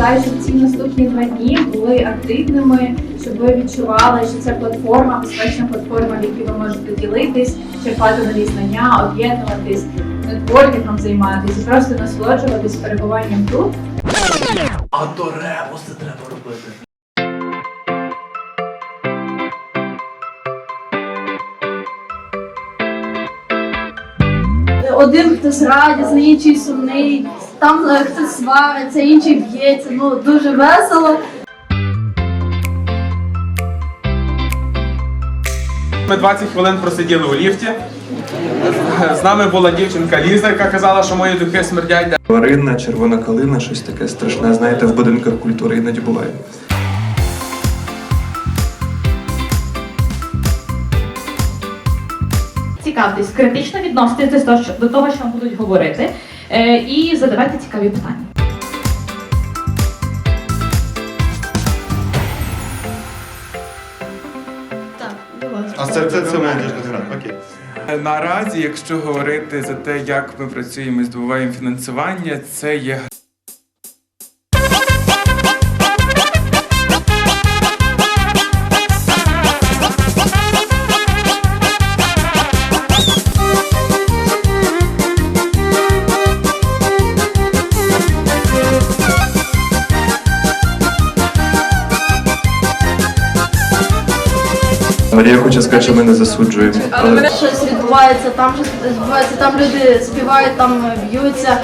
бажаю, щоб ці наступні два дні були активними, щоб ви відчували, що це платформа, безпечна платформа, в якій ви можете ділитись, черпати нові знання, об'єднуватись, нетворкінгом займатися просто насолоджуватись перебуванням тут. А то ребус це треба робити. Один хтось радісний, інший сумний, там е, хтось свариться, інший б'ється. Ну дуже весело. Ми 20 хвилин просиділи у ліфті. З нами була дівчинка Ліза, яка казала, що мої духи смердять. Тварина, червона калина, щось таке страшне, знаєте, в будинках культури іноді буває. Цікавтесь, критично відноситесь до, того, що вам будуть говорити, і задавайте цікаві питання. А це, це, це молодіжна гра, окей. Наразі, якщо говорити за те, як ми працюємо і здобуваємо фінансування, це є Марія хоче сказати, що ми не засуджуємо. Але Щось відбувається, там щось відбувається, там люди співають, там б'ються.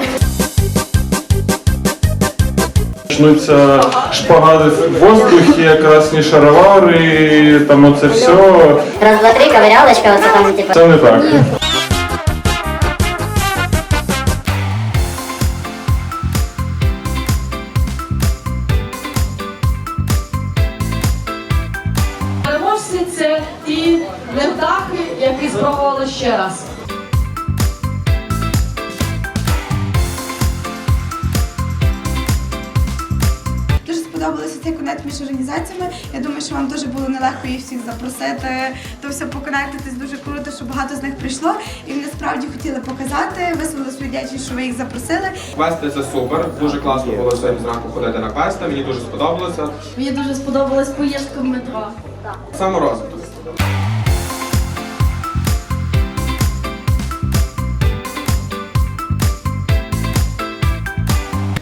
Почнуться шпагати в воздухі, красні шаровари, там оце все. Раз, два, три, ковирялочка, оце там, типу. Це не так. Які спробували ще раз. Дуже сподобалося цей конект між організаціями. Я думаю, що вам дуже було нелегко їх всіх запросити, то все поконектитись. Дуже круто, що багато з них прийшло. І вони справді хотіли показати, висловили свою вдячність, що ви їх запросили. квести. Це супер. Дуже класно було сьогодні зранку ходити на квести. Мені дуже сподобалося. Мені дуже сподобалась поїздка в метро. Саморозвиток.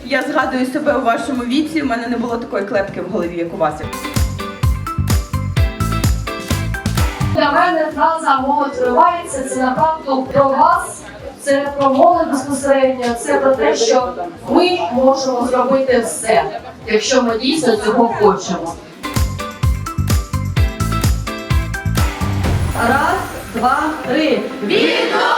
Я згадую себе у вашому віці. У мене не було такої клепки в голові, як у вас. Для мене фраза молодь тривається це направду про вас, це про молодь безпосередньо, це про те, що ми можемо зробити все, якщо ми дійсно цього хочемо. Раз, два, три. Вільно!